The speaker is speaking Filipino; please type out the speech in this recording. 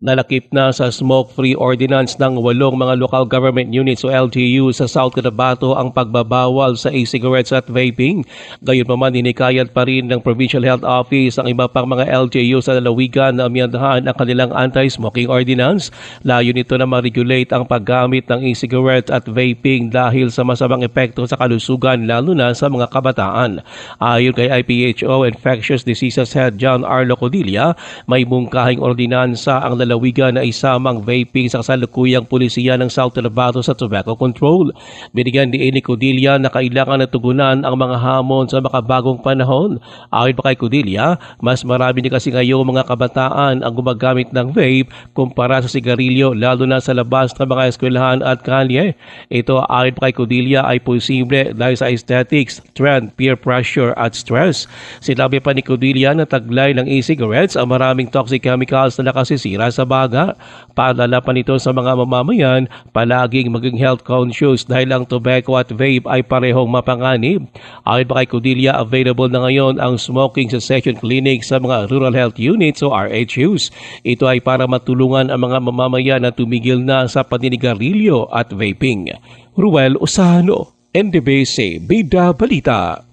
Nalakip na sa smoke-free ordinance ng walong mga local government units o LGU sa South Cotabato ang pagbabawal sa e-cigarettes at vaping. Gayunpaman, hinikayat pa rin ng Provincial Health Office ang iba pang mga LGU sa lalawigan na amyandahan ang kanilang anti-smoking ordinance. Layo nito na ma-regulate ang paggamit ng e-cigarettes at vaping dahil sa masamang epekto sa kalusugan lalo na sa mga kabataan. Ayon kay IPHO Infectious Diseases Head John Arlo Codilla, may mungkahing ordinansa ang lalawigan na isamang vaping sa kasalukuyang pulisiya ng South Cotabato sa tobacco control. Binigyan ni ni Codilla na kailangan natugunan ang mga hamon sa makabagong panahon. Ayon pa kay Codilla, mas marami na kasi ngayong mga kabataan ang gumagamit ng vape kumpara sa sigarilyo lalo na sa labas ng mga eskwelahan at kalye. Ito ayon pa kay Codilla ay posible dahil sa aesthetics, trend, peer pressure at stress. Sinabi pa ni Codilla na taglay ng e-cigarettes ang maraming toxic chemicals na nakasisira sa baga. Paalala pa nito sa mga mamamayan, palaging maging health conscious dahil ang tobacco at vape ay parehong mapanganib. Ayon pa kay Codilla, available na ngayon ang smoking cessation clinic sa mga rural health units o RHUs. Ito ay para matulungan ang mga mamamayan na tumigil na sa paninigarilyo at vaping. Ruel Osano, NDBC Bida Balita.